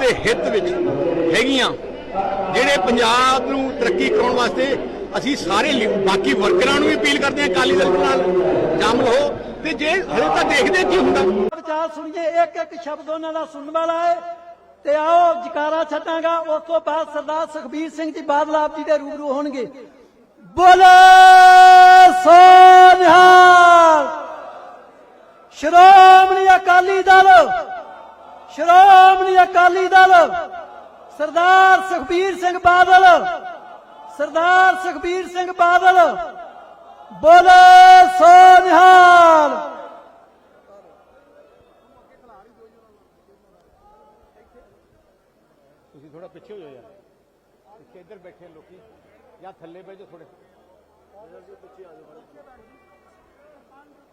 ਦੇ ਹਿੱਤ ਵਿੱਚ ਹੈਗੀਆਂ, ਜਿਹੜੇ ਪੰਜਾਬ ਨੂੰ ਤਰੱਕੀ ਕਰਾਉਣ ਵਾਸਤੇ ਅਸੀਂ ਸਾਰੇ ਬਾਕੀ ਵਰਕਰਾਂ ਨੂੰ ਵੀ ਅਪੀਲ ਕਰਦੇ ਹਾਂ, ਅਕਾਲੀ ਦਲ ਨਾਲ ਸ਼ਾਮਲ ਹੋ ਤੇ ਜੇ ਹਲੇ ਤਾਂ ਦੇਖਦੇ ਕੀ ਹੁੰਦਾ। ਵਿਚਾਰ ਸੁਣੀਏ, ਇੱਕ ਇੱਕ ਸ਼ਬਦ ਉਹਨਾਂ ਦਾ ਸੁਣਨ ਵਾਲਾ ਹੈ ਤੇ ਆਓ ਜਕਾਰਾ ਛੱਡਾਂਗਾ, ਉਸ ਤੋਂ ਬਾਅਦ ਸਰਦਾਰ ਸੁਖਬੀਰ ਸਿੰਘ ਜੀ ਬਾਦਲ ਆਪ ਜੀ ਦੇ ਰੂਬਰੂ ਹੋਣਗੇ। ਬੋਲੇ ਸੋਨਿਹਾਲ! ਸ਼੍ਰੋਮਣੀ ਅਕਾਲੀ ਦਲ ਸ਼੍ਰੋਮਣੀ ਅਕਾਲੀ ਦਲ। ਸਰਦਾਰ ਸੁਖਬੀਰ ਸਿੰਘ ਬਾਦਲ। ਸਰਦਾਰ ਸੁਖਬੀਰ ਸਿੰਘ ਬਾਦਲ। ਬੋਲੇ ਸੋਨਿਹਾਲ। ਤੁਸੀਂ ਥੋੜਾ ਪਿੱਛੇ ਹੋ ਜਾਓ ਯਾਰ। ਪਿੱਛੇ ਇੱਧਰ ਬੈਠੇ ਲੋਕੀ। ਜਾਂ ਥੱਲੇ ਬਹਿ ਜਾਓ ਥੋੜੇ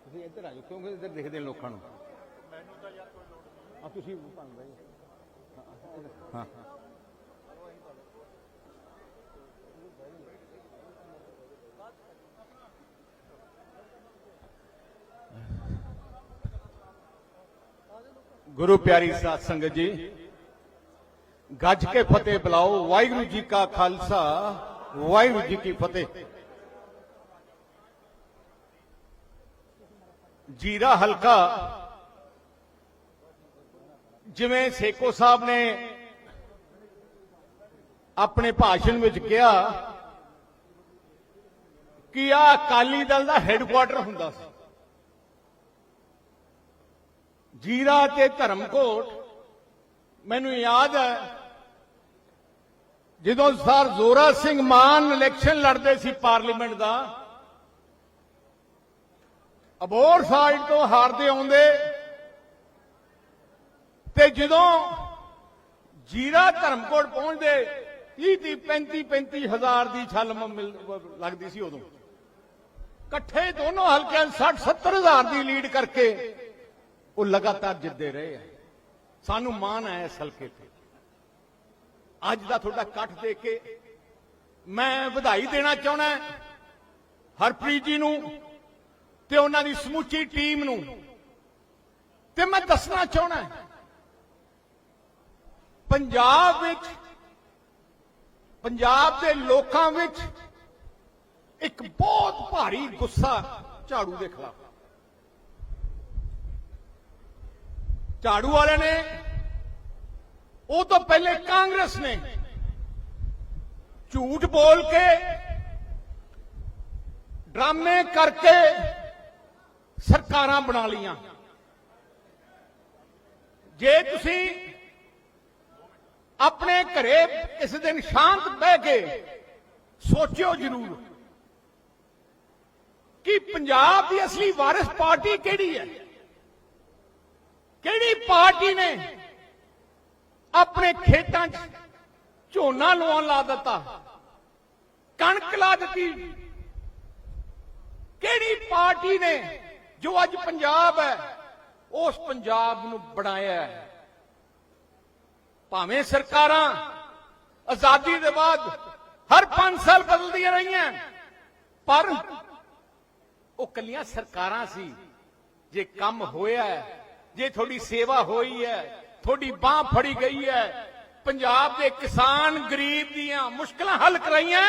ਤੁਸੀਂ ਇੱਧਰ ਆ ਜਾਓ ਕਿਉਂਕਿ ਇੱਧਰ ਦਿਖਦੇ ਨੇ ਲੋਕਾਂ ਨੂੰ। ਮੈਨੂੰ ਤਾਂ ਯਾਰ ਕੋਈ ਲੋੜ ਆ ਤੁਸੀਂ ਭਾਂ ਬਹਿ ਜਾਓ ਹਾਂ ਹਾਂ ਗੁਰੂ ਪਿਆਰੀ ਸਾਧ ਸੰਗਤ ਜੀ ਗੱਜ ਕੇ ਫਤਿਹ ਬੁਲਾਓ ਵਾਹਿਗੁਰੂ ਜੀ ਕਾ ਖਾਲਸਾ ਵਾਹਿਗੁਰੂ ਜੀ ਕੀ ਫਤਿਹ ਜੀਰਾ ਹਲਕਾ ਜਿਵੇਂ ਸੇਕੋ ਸਾਹਿਬ ਨੇ ਆਪਣੇ ਭਾਸ਼ਣ ਵਿੱਚ ਕਿਹਾ ਕਿ ਆ ਅਕਾਲੀ ਦਲ ਦਾ ਹੈੱਡਕੁਆਟਰ ਹੁੰਦਾ ਸੀ। ਜੀਰਾ ਤੇ ਧਰਮਕੋਟ, ਮੈਨੂੰ ਯਾਦ ਹੈ, ਜਦੋਂ ਸਰ ਜ਼ੋਰਾ ਸਿੰਘ ਮਾਨ ਇਲੈਕਸ਼ਨ ਲੜਦੇ ਸੀ ਪਾਰਲੀਮੈਂਟ ਦਾ ਅਬੋਰ ਸਾਈਡ ਤੋਂ ਹਾਰਦੇ ਆਉਂਦੇ ਤੇ ਜਦੋਂ ਜੀਰਾ ਧਰਮਕੋਟ ਪਹੁੰਚਦੇ 30 30 35 35 ਹਜ਼ਾਰ ਦੀ ਛਲ ਲੱਗਦੀ ਸੀ ਉਦੋਂ। ਇਕੱਠੇ ਦੋਨੋਂ ਹਲਕਿਆਂ 60 70 ਹਜ਼ਾਰ ਦੀ ਲੀਡ ਕਰਕੇ ਉਹ ਲਗਾਤਾਰ ਜਿੱਤਦੇ ਰਹੇ ਆ। ਸਾਨੂੰ ਮਾਣ ਹੈ ਇਸ ਹਲਕੇ ਤੇ। ਅੱਜ ਦਾ ਤੁਹਾਡਾ ਇਕੱਠ ਦੇਖ ਕੇ ਮੈਂ ਵਧਾਈ ਦੇਣਾ ਚਾਹਣਾ ਹਰਪ੍ਰੀਤ ਜੀ ਨੂੰ ਤੇ ਉਹਨਾਂ ਦੀ ਸਮੁੱਚੀ ਟੀਮ ਨੂੰ। ਤੇ ਮੈਂ ਦੱਸਣਾ ਚਾਹਣਾ ਪੰਜਾਬ ਵਿੱਚ, ਪੰਜਾਬ ਦੇ ਲੋਕਾਂ ਵਿੱਚ ਇੱਕ ਬਹੁਤ ਭਾਰੀ ਗੁੱਸਾ ਝਾੜੂ ਦੇ ਖਿਲਾਫ ਝਾੜੂ ਵਾਲਿਆਂ ਨੇ, ਉਹ ਤੋਂ ਪਹਿਲੇ ਕਾਂਗਰਸ ਨੇ, ਝੂਠ ਬੋਲ ਕੇ ਡਰਾਮੇ ਕਰਕੇ ਸਰਕਾਰਾਂ ਬਣਾ ਲੀਆਂ ਜੇ ਤੁਸੀਂ ਆਪਣੇ ਘਰੇ ਇਸ ਦਿਨ ਸ਼ਾਂਤ ਬਹਿ ਕੇ ਸੋਚਿਓ ਜ਼ਰੂਰ ਕਿ ਪੰਜਾਬ ਦੀ ਅਸਲੀ ਵਾਰਿਸ ਪਾਰਟੀ ਕਿਹੜੀ ਹੈ? ਕਿਹੜੀ ਪਾਰਟੀ ਨੇ ਆਪਣੇ ਖੇਤਾਂ 'ਚ ਝੋਨਾ ਲਵਾਉਣ ਲਾ ਦਿੱਤਾ? ਕਣਕ ਲਾ ਦਿੱਤੀ? ਕਿਹੜੀ ਪਾਰਟੀ ਨੇ ਜੋ ਅੱਜ ਪੰਜਾਬ ਹੈ, ਉਸ ਪੰਜਾਬ ਨੂੰ ਬਣਾਇਆ ਹੈ? ਭਾਵੇਂ ਸਰਕਾਰਾਂ ਆਜ਼ਾਦੀ ਦੇ ਬਾਅਦ ਹਰ 5 ਸਾਲ ਬਦਲਦੀਆਂ ਰਹੀਆਂ, ਪਰ ਉਹ ਕੱਲੀਆਂ ਸਰਕਾਰਾਂ ਸੀ। ਜੇ ਕੰਮ ਹੋਇਆ ਜੇ ਤੁਹਾਡੀ ਸੇਵਾ ਹੋਈ ਹੈ, ਤੁਹਾਡੀ ਬਾਹ ਫੜੀ ਗਈ ਹੈ, ਪੰਜਾਬ ਦੇ ਕਿਸਾਨ ਗਰੀਬ ਦੀਆਂ ਮੁਸ਼ਕਲਾਂ ਹੱਲ ਕਰਾਈਆਂ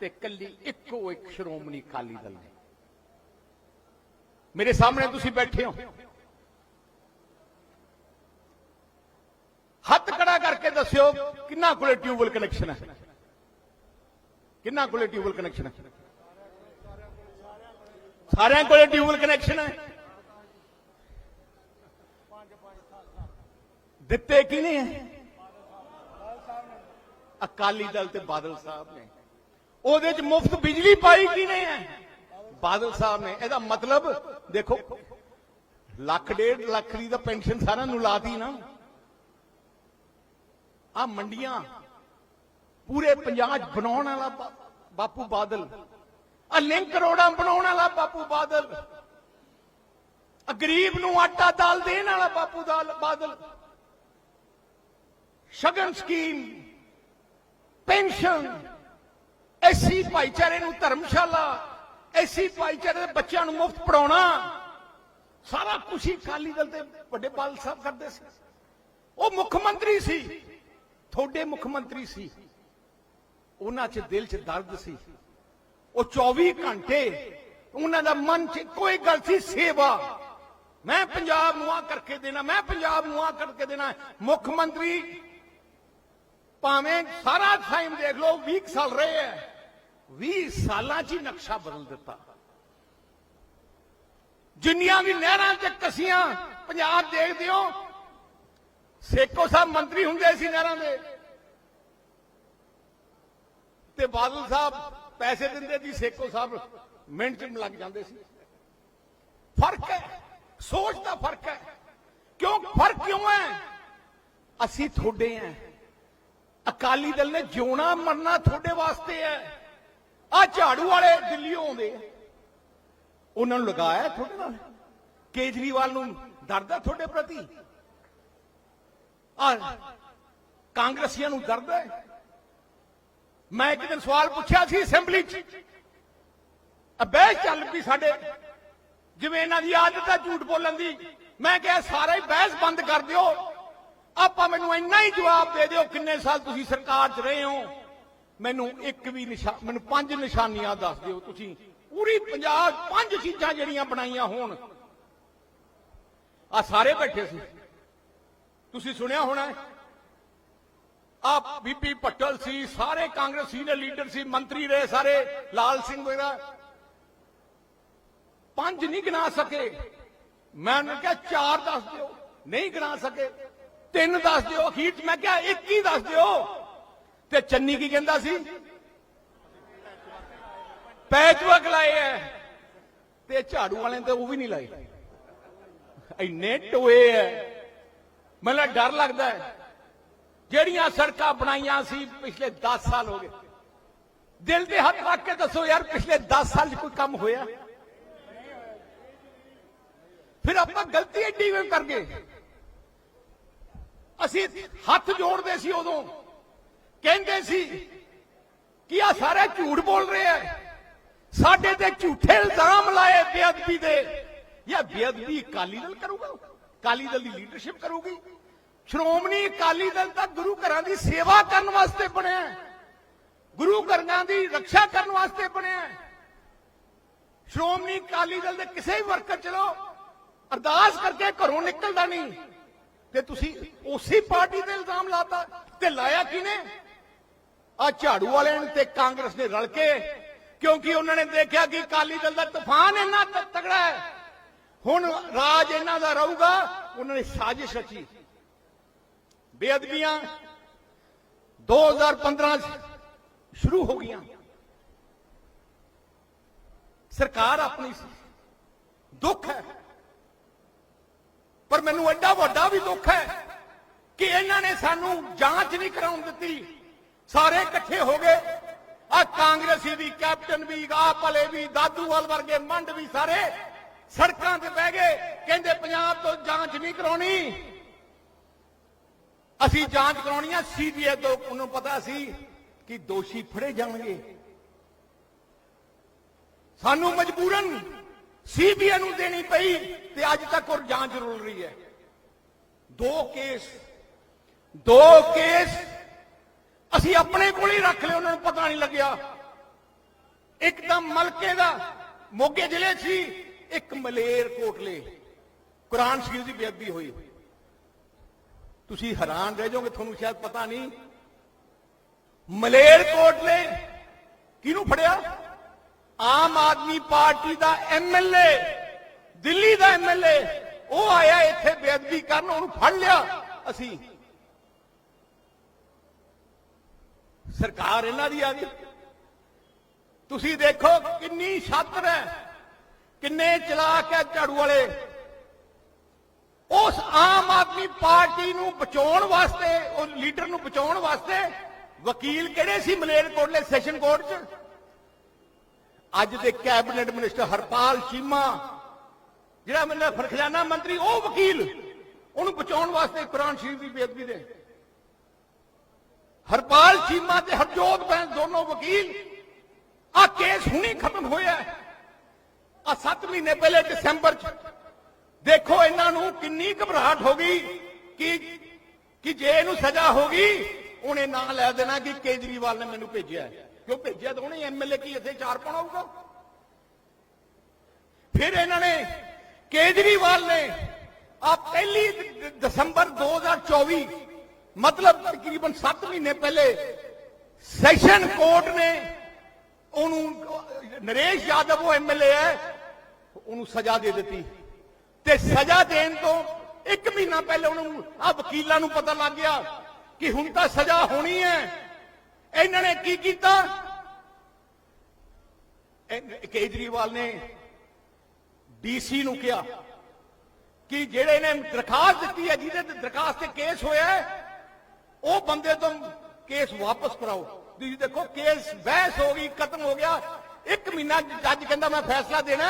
ਤੇ ਕੱਲੀ ਇੱਕੋ ਇੱਕ ਸ਼੍ਰੋਮਣੀ ਅਕਾਲੀ ਦਲ ਨੇ। ਮੇਰੇ ਸਾਹਮਣੇ ਤੁਸੀਂ ਬੈਠੇ ਹੋ। ਹੱਥ ਖੜਾ ਕਰਕੇ ਦੱਸਿਓ ਕਿੰਨਾ ਕੋਲੇ ਟਿਊਬਲ ਕਨੈਕਸ਼ਨ ਹੈ? ਕਿੰਨਾ ਕੋਲੇ ਟਿਊਬਲ ਕਨੈਕਸ਼ਨ ਹੈ? ਸਾਰਿਆਂ ਕੋਲੇ ਟਿਊਬਲ ਕਨੈਕਸ਼ਨ ਹੈ। ਦਿੱਤੇ ਕਿਨੇ ਹੈ? ਅਕਾਲੀ ਦਲ ਤੇ ਬਾਦਲ ਸਾਹਿਬ ਨੇ। ਉਹਦੇ ਚ ਮੁਫਤ ਬਿਜਲੀ ਪਾਈ ਕਿਨੇ ਹੈ? ਬਾਦਲ ਸਾਹਿਬ ਨੇ। ਇਹਦਾ ਮਤਲਬ ਦੇਖੋ, ਲੱਖ ਡੇਢ ਲੱਖ ਦੀ ਤਾਂ ਪੈਨਸ਼ਨ ਸਾਰਿਆਂ ਨੂੰ ਲਾਤੀ ਨਾ। ਆ ਮੰਡੀਆਂ। ਪੂਰੇ ਪੰਜਾਬ ਬਣਾਉਣ ਵਾਲਾ ਬਾਪੂ ਬਾਦਲ। ਆ ਲਿੰਕ ਰੋਡਾਂ ਬਣਾਉਣ ਵਾਲਾ ਬਾਪੂ ਬਾਦਲ। ਆ ਗਰੀਬ ਨੂੰ ਆਟਾ ਦਾਲ ਦੇਣ ਵਾਲਾ ਬਾਪੂ ਦਾਲ ਬਾਦਲ। ਸ਼ਗਨ ਸਕੀਮ। ਪੈਨਸ਼ਨ। ਐਸੀ ਭਾਈਚਾਰੇ ਨੂੰ ਧਰਮਸ਼ਾਲਾ। ਐਸੀ ਭਾਈਚਾਰੇ ਦੇ ਬੱਚਿਆਂ ਨੂੰ ਮੁਫਤ ਪੜਾਉਣਾ ਸਾਰਾ ਕੁਝ ਹੀ ਅਕਾਲੀ ਦਲ ਤੇ ਵੱਡੇ ਬਾਲ ਸਾਹਿਬ ਕਰਦੇ ਸੀ। ਉਹ ਮੁੱਖ ਮੰਤਰੀ ਸੀ। ਤੁਹਾਡੇ ਮੁੱਖ ਮੰਤਰੀ ਸੀ। ਉਹਨਾਂ 'ਚ ਦਿਲ 'ਚ ਦਰਦ ਸੀ। ਉਹ 24 ਘੰਟੇ ਉਹਨਾਂ ਦਾ ਮਨ 'ਚ ਕੋਈ ਗੱਲ ਸੀ, ਸੇਵਾ। ਮੈਂ ਪੰਜਾਬ ਨੂੰ ਆ ਕਰਕੇ ਦੇਣਾ, ਮੈਂ ਪੰਜਾਬ ਨੂੰ ਆ ਕਰਕੇ ਦੇਣਾ। ਮੁੱਖ ਮੰਤਰੀ ਭਾਵੇਂ ਸਾਰਾ ਟਾਈਮ ਦੇਖ ਲਓ 20 ਸਾਲ ਰਹੇ ਹੈ। 20 ਸਾਲਾਂ 'ਚ ਹੀ ਨਕਸ਼ਾ ਬਦਲ ਦਿੱਤਾ। ਜਿੰਨੀਆਂ ਵੀ ਨਹਿਰਾਂ ਤੇ ਕਸੀਆਂ ਪੰਜਾਬ ਦੇਖਦੇ ਹੋ ਸੇਕੋ ਸਾਹਿਬ ਮੰਤਰੀ ਹੁੰਦੇ ਸੀ ਨਹਿਰਾਂ ਦੇ। ਤੇ ਬਾਦਲ ਸਾਹਿਬ ਪੈਸੇ ਦਿੰਦੇ ਸੀ ਸੇਕੋ ਸਾਹਿਬ ਮਿੰਟ ਚ ਲੱਗ ਜਾਂਦੇ ਸੀ। ਫ਼ਰਕ ਹੈ, ਸੋਚ ਦਾ ਫ਼ਰਕ ਹੈ। ਕਿਉਂ ਫ਼ਰਕ ਕਿਉਂ ਹੈ? ਅਸੀਂ ਤੁਹਾਡੇ ਆ ਅਕਾਲੀ ਦਲ ਨੇ ਜਿਉਣਾ ਮਰਨਾ ਤੁਹਾਡੇ ਵਾਸਤੇ ਹੈ। ਆ ਝਾੜੂ ਵਾਲੇ ਦਿੱਲੀੋਂ ਆਉਂਦੇ ਆ। ਉਹਨਾਂ ਨੂੰ ਲਗਾਇਆ ਤੁਹਾਡੇ ਨਾਲ? ਕੇਜਰੀਵਾਲ ਨੂੰ ਦਰਦ ਹੈ ਤੁਹਾਡੇ ਪ੍ਰਤੀ? ਆ ਕਾਂਗਰਸੀਆਂ ਨੂੰ ਦਰਦ ਹੈ ਮੈਂ ਇੱਕ ਦਿਨ ਸਵਾਲ ਪੁੱਛਿਆ ਸੀ ਅਸੈਂਬਲੀ 'ਚ। ਅਬਹਿ ਚੱਲ ਪਈ ਸਾਡੇ। ਜਿਵੇਂ ਇਹਨਾਂ ਦੀ ਆਦਤ ਹੈ ਝੂਠ ਬੋਲਣ ਦੀ। ਮੈਂ ਕਿਹਾ, ਸਾਰੇ ਬਹਿਸ ਬੰਦ ਕਰ ਦਿਓ। ਆਪਾਂ ਮੈਨੂੰ ਇੰਨਾ ਹੀ ਜਵਾਬ ਦੇ ਦਿਓ ਕਿੰਨੇ ਸਾਲ ਤੁਸੀਂ ਸਰਕਾਰ 'ਚ ਰਹੇ ਹੋ। ਮੈਨੂੰ ਇੱਕ ਵੀ ਨਿਸ਼ਾਨ ਮੈਨੂੰ ਪੰਜ ਨਿਸ਼ਾਨੀਆਂ ਦੱਸ ਦਿਓ ਤੁਸੀਂ। ਪੂਰੀ ਪੰਜਾਬ ਪੰਜ ਚੀਜ਼ਾਂ ਜਿਹੜੀਆਂ ਬਣਾਈਆਂ ਹੋਣ। ਆ ਸਾਰੇ ਬੈਠੇ ਸੀ। ਤੁਸੀਂ ਸੁਣਿਆ ਹੋਣਾ ਆ ਬੀਪੀ ਪਟਲ ਸੀ, ਸਾਰੇ ਕਾਂਗਰਸੀ ਦੇ ਲੀਡਰ ਸੀ, ਮੰਤਰੀ ਰਹੇ ਸਾਰੇ, ਲਾਲ ਸਿੰਘ ਵਗੈਰਾ। ਪੰਜ ਨਹੀਂ ਗਿਣਾ ਸਕੇ। ਮੈਂ ਉਹਨੂੰ ਕਿਹਾ, ਚਾਰ ਦੱਸ ਦਿਓ, ਨਹੀਂ ਗਿਣਾ ਸਕੇ। ਤਿੰਨ ਦੱਸ ਦਿਓ, ਅਖੀਰ 'ਚ ਮੈਂ ਕਿਹਾ, ਇੱਕ ਹੀ ਦੱਸ ਦਿਓ। ਤੇ ਚੰਨੀ ਕੀ ਕਹਿੰਦਾ ਸੀ? ਪੈਚਵਰਕ ਲਾਏ ਐ। ਤੇ ਝਾੜੂ ਵਾਲਿਆਂ ਤੇ ਉਹ ਵੀ ਨਹੀਂ ਲਾਏ। ਇੰਨੇ ਟੋਏ ਐ। ਮੈਨੂੰ ਡਰ ਲੱਗਦਾ ਹੈ। ਜਿਹੜੀਆਂ ਸੜਕਾਂ ਬਣਾਈਆਂ ਸੀ ਪਿਛਲੇ 10 ਸਾਲ ਹੋ ਗਏ। ਦਿਲ ਦੇ ਹੱਥ ਰੱਖ ਕੇ ਦੱਸੋ ਯਾਰ, ਪਿਛਲੇ 10 ਸਾਲ 'ਚ ਕੋਈ ਕੰਮ ਹੋਇਆ? ਫਿਰ ਆਪਾਂ ਗਲਤੀ ਏਡੀ ਕਿਉਂ ਕਰ ਗਏ ਅਸੀਂ ਹੱਥ ਜੋੜਦੇ ਸੀ ਉਦੋਂ। ਕਹਿੰਦੇ ਸੀ ਕਿ ਆ ਸਾਰੇ ਝੂਠ ਬੋਲ ਰਹੇ ਆ। ਸਾਡੇ ਤੇ ਝੂਠੇ ਇਲਜ਼ਾਮ ਲਾਏ ਬੇਅਦਬੀ ਦੇ। ਇਹ ਬੇਅਦਬੀ ਅਕਾਲੀ ਦਲ ਕਰੂਗਾ? ਅਕਾਲੀ ਦਲ ਦੀ ਲੀਡਰਸ਼ਿਪ ਕਰੂਗੀ? ਸ਼੍ਰੋਮਣੀ ਅਕਾਲੀ ਦਲ ਤਾਂ ਗੁਰੂ ਘਰਾਂ ਦੀ ਸੇਵਾ ਕਰਨ ਵਾਸਤੇ ਬਣਿਆ ਗੁਰੂ ਘਰਾਂ ਦੀ ਰੱਖਿਆ ਕਰਨ ਵਾਸਤੇ ਬਣਿਆ ਸ਼੍ਰੋਮਣੀ ਅਕਾਲੀ ਦਲ ਦੇ ਕਿਸੇ ਵੀ ਵਰਕਰ ਚਲੋ, ਅਰਦਾਸ ਕਰਕੇ ਘਰੋਂ ਨਿਕਲਦਾ ਨਹੀਂ। ਤੇ ਤੁਸੀਂ ਉਸੇ ਪਾਰਟੀ ਤੇ ਇਲਜ਼ਾਮ ਲਾਤਾ ਤੇ ਲਾਇਆ ਕਿਨੇ ਆ ਝਾੜੂ ਵਾਲਿਆਂ ਨੇ ਤੇ ਕਾਂਗਰਸ ਨੇ ਰਲ ਕੇ, ਕਿਉਂਕਿ ਉਹਨਾਂ ਨੇ ਦੇਖਿਆ ਕਿ ਅਕਾਲੀ ਦਲ ਦਾ ਤੂਫਾਨ ਇੰਨਾ ਤਗੜਾ ਹੈ। ਹੁਣ ਰਾਜ ਇਹਨਾਂ ਦਾ ਰਹੂਗਾ, ਉਹਨਾਂ ਨੇ ਸਾਜ਼ਿਸ਼ ਰਚੀ। ਬੇਅਦਬੀਆਂ 2015 ਚ ਸ਼ੁਰੂ ਹੋ ਗਈਆਂ। ਸਰਕਾਰ ਆਪਣੀ ਸੀ। ਦੁੱਖ ਹੈ। ਪਰ ਮੈਨੂੰ ਐਡਾ ਵੱਡਾ ਵੀ ਦੁੱਖ ਹੈ ਕਿ ਇਹਨਾਂ ਨੇ ਸਾਨੂੰ ਜਾਂਚ ਨਹੀਂ ਕਰਾਉਣ ਦਿੱਤੀ। ਸਾਰੇ ਇਕੱਠੇ ਹੋ ਗਏ। ਆ ਕਾਂਗਰਸੀ ਵੀ ਕੈਪਟਨ ਵੀ, ਆਪ ਵਾਲੇ ਵੀ ਦਾਦੂਵਾਲ ਵਰਗੇ ਮੰਡ ਵੀ ਸਾਰੇ ਸੜਕਾਂ ਤੇ ਬਹਿ ਗਏ। ਕਹਿੰਦੇ, ਪੰਜਾਬ ਤੋਂ ਜਾਂਚ ਨਹੀਂ ਕਰਾਉਣੀ। ਅਸੀਂ ਜਾਂਚ ਕਰਾਉਣੀ ਆ, ਸੀਬੀਆਈ ਤੋਂ, ਉਹਨੂੰ ਪਤਾ ਸੀ ਕਿ ਦੋਸ਼ੀ ਫੜੇ ਜਾਣਗੇ। ਸਾਨੂੰ ਮਜਬੂਰਨ ਸੀਬੀਆਈ ਨੂੰ ਦੇਣੀ ਪਈ ਤੇ ਅੱਜ ਤੱਕ ਉਹ ਜਾਂਚ ਰੁਲ ਰਹੀ ਹੈ। ਦੋ ਕੇਸ ਦੋ ਕੇਸ ਅਸੀਂ ਆਪਣੇ ਕੋਲ ਹੀ ਰੱਖ ਲਏ, ਉਹਨਾਂ ਨੂੰ ਪਤਾ ਨਹੀਂ ਲੱਗਿਆ। ਇੱਕ ਤਾਂ ਮਲਕੇ ਦਾ, ਮੋਗੇ ਜ਼ਿਲ੍ਹੇ 'ਚ ਸੀ, ਇੱਕ ਮਲੇਰ ਕੋਟਲੇ ਕੁਰਾਨ ਸ਼ਰੀਫ ਦੀ ਬੇਅਦਬੀ ਹੋਈ। ਤੁਸੀਂ ਹੈਰਾਨ ਰਹਿ ਜਾਓਗੇ, ਤੁਹਾਨੂੰ ਸ਼ਾਇਦ ਪਤਾ ਨਹੀਂ। ਮਲੇਰ ਕੋਟਲੇ ਕਿਹਨੂੰ ਫੜਿਆ? ਆਮ ਆਦਮੀ ਪਾਰਟੀ ਦਾ ਐਮਐਲਏ ਦਿੱਲੀ ਦਾ ਐਮਐਲਏ ਉਹ ਆਇਆ ਇੱਥੇ ਬੇਅਦਬੀ ਕਰਨ, ਉਹਨੂੰ ਫੜ ਲਿਆ। ਅਸੀਂ ਸਰਕਾਰ ਇਹਨਾਂ ਦੀ ਆ ਗਈ। ਤੁਸੀਂ ਦੇਖੋ ਕਿੰਨੀ ਛਾਤਰ ਹੈ, ਕਿੰਨੇ ਚਲਾਕ ਹੈ ਝਾੜੂ ਵਾਲੇ। ਉਸ ਆਮ ਆਦਮੀ ਪਾਰਟੀ ਨੂੰ ਬਚਾਉਣ ਵਾਸਤੇ, ਉਹ ਲੀਡਰ ਨੂੰ ਬਚਾਉਣ ਵਾਸਤੇ ਵਕੀਲ ਕਿਹੜੇ ਸੀ ਮਲੇਰਕੋਟਲੇ ਸੈਸ਼ਨ ਕੋਰਟ 'ਚ? ਅੱਜ ਦੇ ਕੈਬਨਿਟ ਮਿਨਿਸਟਰ ਹਰਪਾਲ ਚੀਮਾ, ਜਿਹੜਾ ਮੈਨੂੰ ਖਜ਼ਾਨਾ ਮੰਤਰੀ, ਉਹ ਵਕੀਲ, ਉਹਨੂੰ ਬਚਾਉਣ ਵਾਸਤੇ ਕੁਰਾਨ ਸ਼ਰੀਫ ਦੀ ਬੇਅਦਬੀ ਦੇ। ਹਰਪਾਲ ਚੀਮਾ ਤੇ ਹਰਜੋਤ ਬੈਂਸ ਦੋਨੋਂ ਵਕੀਲ ਆ ਕੇਸ ਹੁਣੀ ਖਤਮ ਹੋਇਆ ਆ 7 ਮਹੀਨੇ ਪਹਿਲੇ ਦਸੰਬਰ ਚ ਦੇਖੋ ਇਹਨਾਂ ਨੂੰ ਕਿੰਨੀ ਘਬਰਾਹਟ ਹੋ ਗਈ ਕਿ ਕਿ ਜੇ ਇਹਨੂੰ ਸਜ਼ਾ ਹੋ ਗਈ, ਉਹਨੇ ਨਾਂ ਲੈ ਦੇਣਾ ਕਿ ਕੇਜਰੀਵਾਲ ਨੇ ਮੈਨੂੰ ਭੇਜਿਆ ਕਿਉਂ ਭੇਜਿਆ ਤਾਂ ਉਹਨੇ? ਐਮਐਲਏ ਕੀ ਇੱਥੇ ਚਾਰ ਪਾਉਣਾ ਹੋਊਗਾ? ਫਿਰ ਇਹਨਾਂ ਨੇ ਕੇਜਰੀਵਾਲ ਨੇ ਆ ਪਹਿਲੀ ਦ- ਦਸੰਬਰ 2024 ਮਤਲਬ ਤਕਰੀਬਨ 7 ਮਹੀਨੇ ਪਹਿਲੇ ਸੈਸ਼ਨ ਕੋਰਟ ਨੇ ਉਹਨੂੰ, ਨਰੇਸ਼ ਯਾਦਵ, ਉਹ ਐਮਐਲਏ ਹੈ, ਉਹਨੂੰ ਸਜ਼ਾ ਦੇ ਦਿੱਤੀ। ਤੇ ਸਜ਼ਾ ਦੇਣ ਤੋਂ ਇੱਕ ਮਹੀਨਾ ਪਹਿਲੇ ਉਹਨੂੰ ਆ ਵਕੀਲਾਂ ਨੂੰ ਪਤਾ ਲੱਗ ਗਿਆ ਕਿ ਹੁਣ ਤਾਂ ਸਜ਼ਾ ਹੋਣੀ ਹੈ। ਇਹਨਾਂ ਨੇ ਕੀ ਕੀਤਾ? ਕੇਜਰੀਵਾਲ ਨੇ ਡੀਸੀ ਨੂੰ ਕਿਹਾ ਕਿ ਜਿਹੜੇ ਨੇ ਦਰਖਾਸਤ ਦਿੱਤੀ ਹੈ, ਜਿਹਦੇ ਤੇ ਦਰਖਾਸਤ ਤੇ ਕੇਸ ਹੋਇਆ ਉਹ ਬੰਦੇ ਤੋਂ ਕੇਸ ਵਾਪਸ ਕਰਾਓ। ਤੁਸੀਂ ਦੇਖੋ, ਕੇਸ ਬਹਿਸ ਹੋ ਗਈ, ਖਤਮ ਹੋ ਗਿਆ। ਇੱਕ ਮਹੀਨਾ ਜੱਜ ਕਹਿੰਦਾ, ਮੈਂ ਫੈਸਲਾ ਦੇਣਾ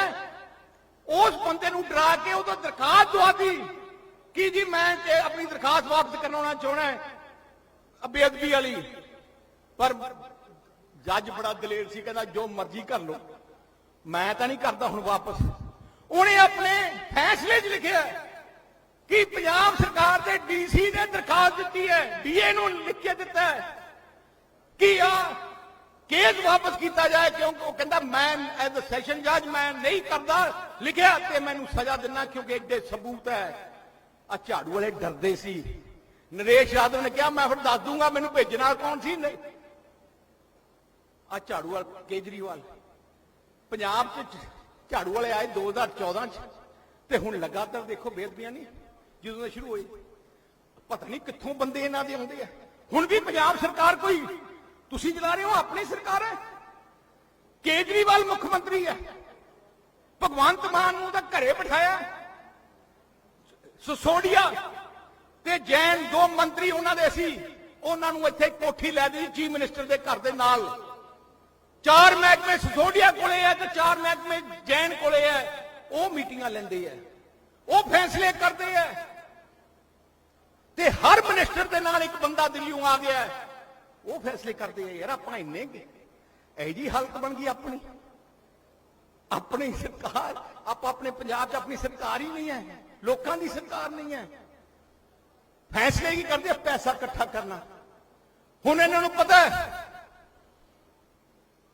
ਉਸ ਬੰਦੇ ਨੂੰ ਡਰਾ ਕੇ ਉਦੋਂ ਦਰਖਾਸਤ ਦਵਾਤੀ। ਕਿ ਜੀ, ਮੈਂ ਤੇ ਆਪਣੀ ਦਰਖਾਸਤ ਵਾਪਸ ਕਰਵਾਉਣਾ ਚਾਹਣਾ ਹੈ? ਬੇਅਦਬੀ ਵਾਲੀ। ਪਰ ਜੱਜ ਬੜਾ ਦਲੇਰ ਸੀ, ਕਹਿੰਦਾ ਜੋ ਮਰਜ਼ੀ ਕਰ ਲਓ। ਮੈਂ ਤਾਂ ਨਹੀਂ ਕਰਦਾ ਹੁਣ ਵਾਪਸ। ਉਹਨੇ ਆਪਣੇ ਫੈਸਲੇ 'ਚ ਲਿਖਿਆ ਕਿ ਪੰਜਾਬ ਸਰਕਾਰ ਦੇ ਡੀਸੀ ਨੇ ਦਰਖਾਸਤ ਦਿੱਤੀ ਹੈ ਡੀਏ ਨੂੰ ਲਿਖ ਕੇ ਦਿੱਤਾ ਹੈ ਕਿ ਆ ਕੇਸ ਵਾਪਸ ਕੀਤਾ ਜਾਏ, ਕਿਉਂਕਿ ਉਹ ਕਹਿੰਦਾ ਮੈਂ ਐਜ਼ ਅ ਸੈਸ਼ਨ ਜੱਜ ਮੈਂ ਨਹੀਂ ਕਰਦਾ। ਲਿਖਿਆ ਤੇ ਮੈਨੂੰ ਸਜ਼ਾ ਦੇਣਾ ਕਿਉਂਕਿ ਐਡੇ ਸਬੂਤ ਹੈ। ਆ ਝਾੜੂ ਵਾਲੇ ਡਰਦੇ ਸੀ। ਨਰੇਸ਼ ਯਾਦਵ ਨੇ ਕਿਹਾ, ਮੈਂ ਫਿਰ ਦੱਸ ਦੂੰਗਾ, ਮੈਨੂੰ ਭੇਜਣਾ ਕੌਣ ਸੀ? ਨਹੀਂ। ਆ ਝਾੜੂ ਵਾਲਾ ਕੇਜਰੀਵਾਲ। ਪੰਜਾਬ ਚ ਝਾੜੂ ਵਾਲੇ ਆਏ 2014 ਚ, ਤੇ ਹੁਣ ਲਗਾਤਾਰ ਦੇਖੋ ਬੇਦਬੀਆਂ ਨਹੀਂ, ਜਦੋਂ ਦੇ ਸ਼ੁਰੂ ਹੋਈ। ਪਤਾ ਨਹੀਂ ਕਿੱਥੋਂ ਬੰਦੇ ਇਹਨਾਂ ਦੇ ਆਉਂਦੇ ਆ। ਹੁਣ ਵੀ ਪੰਜਾਬ ਸਰਕਾਰ ਕੋਈ ਤੁਸੀਂ ਚਲਾ ਰਹੇ ਹੋ, ਆਪਣੀ ਸਰਕਾਰ ਹੈ। ਕੇਜਰੀਵਾਲ ਮੁੱਖ ਮੰਤਰੀ ਹੈ। ਭਗਵੰਤ ਮਾਨ ਨੂੰ ਤਾਂ ਘਰੇ ਬਿਠਾਇਆ। ਸਸੋਡੀਆ ਤੇ ਜੈਨ ਦੋ ਮੰਤਰੀ ਉਹਨਾਂ ਦੇ ਸੀ। ਉਹਨਾਂ ਨੂੰ ਇੱਥੇ ਕੋਠੀ ਲੈ ਦਿੱਤੀ ਚੀਫ ਮਿਨਿਸਟਰ ਦੇ ਘਰ ਦੇ ਨਾਲ। ਚਾਰ ਮਹਿਕਮੇ ਸਸੋਡੀਆ ਕੋਲੇ ਹੈ ਤੇ ਚਾਰ ਮਹਿਕਮੇ ਜੈਨ ਕੋਲੇ ਹੈ ਉਹ ਮੀਟਿੰਗਾਂ ਲੈਂਦੇ ਆ। ਉਹ ਫੈਸਲੇ ਕਰਦੇ ਆ। ਤੇ ਹਰ ਮਿਨਿਸਟਰ ਦੇ ਨਾਲ ਇੱਕ ਬੰਦਾ ਦਿੱਲੀੋਂ ਆ ਗਿਆ। ਉਹ ਫੈਸਲੇ ਕਰਦੇ ਆ ਯਾਰ, ਆਪਾਂ ਇੰਨੇ ਐ ਜੀ ਹਾਲਤ ਬਣ ਗਈ ਆਪਣੀ। ਆਪਣੀ ਸਰਕਾਰ, ਆਪਾਂ ਆਪਣੇ ਪੰਜਾਬ 'ਚ ਆਪਣੀ ਸਰਕਾਰ ਹੀ ਨਹੀਂ ਹੈ, ਲੋਕਾਂ ਦੀ ਸਰਕਾਰ ਨਹੀਂ ਹੈ। ਫੈਸਲੇ ਕੀ ਕਰਦੇ ਆ? ਪੈਸਾ ਇਕੱਠਾ ਕਰਨਾ। ਹੁਣ ਇਹਨਾਂ ਨੂੰ ਪਤਾ ਹੈ,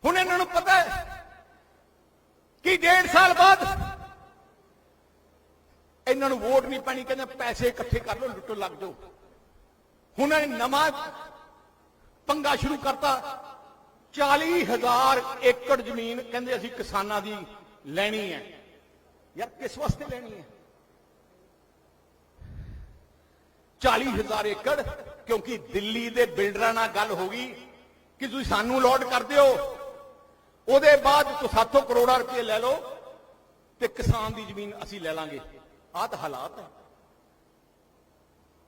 ਹੁਣ ਇਹਨਾਂ ਨੂੰ ਪਤਾ ਹੈ ਕਿ ਡੇਢ ਸਾਲ ਬਾਅਦ ਇਹਨਾਂ ਨੂੰ ਵੋਟ ਨਹੀਂ ਪੈਣੀ, ਕਹਿੰਦੇ ਪੈਸੇ ਇਕੱਠੇ ਕਰ ਲਓ ਲੁੱਟੋ ਲੱਗ ਜਾਓ। ਹੁਣ ਇਹ ਨਵਾਂ ਪੰਗਾ ਸ਼ੁਰੂ ਕਰਤਾ। 40000 ਏਕੜ ਜ਼ਮੀਨ ਕਹਿੰਦੇ ਅਸੀਂ ਕਿਸਾਨਾਂ ਦੀ ਲੈਣੀ ਹੈ। ਯਾਰ ਕਿਸ ਵਾਸਤੇ ਲੈਣੀ ਹੈ? 40000 ਏਕੜ, ਕਿਉਂਕਿ ਦਿੱਲੀ ਦੇ ਬਿਲਡਰਾਂ ਨਾਲ ਗੱਲ ਹੋ ਗਈ ਕਿ ਤੁਸੀਂ ਸਾਨੂੰ ਲੋਡ ਕਰ ਦਿਓ। ਉਹਦੇ ਬਾਅਦ ਤੁਸੀਂ ਸਾਥੋਂ ਕਰੋੜਾਂ ਰੁਪਏ ਲੈ ਲਓ ਤੇ ਕਿਸਾਨ ਦੀ ਜ਼ਮੀਨ ਅਸੀਂ ਲੈ ਲਾਂਗੇ। ਆਹ ਤਾਂ ਹਾਲਾਤ ਹੈ।